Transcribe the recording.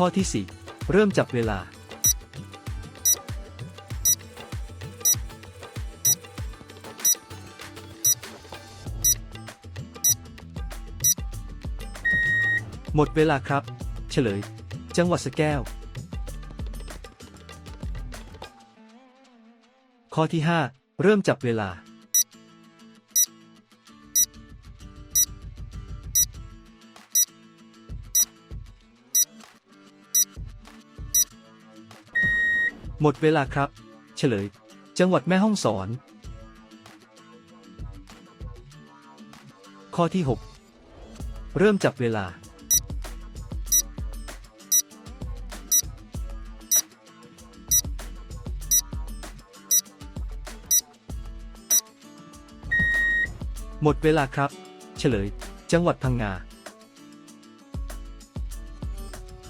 ข้อที่ 4 เริ่มจับเวลา หมดเวลาครับ เฉลย จังหวัดสแก้ว ข้อที่ 5 เริ่มจับเวลา หมดเวลาครับ เฉลย จังหวัดแม่ฮ่องสอน ข้อที่ 6 เริ่มจับเวลา หมดเวลาครับ เฉลย จังหวัดพังงา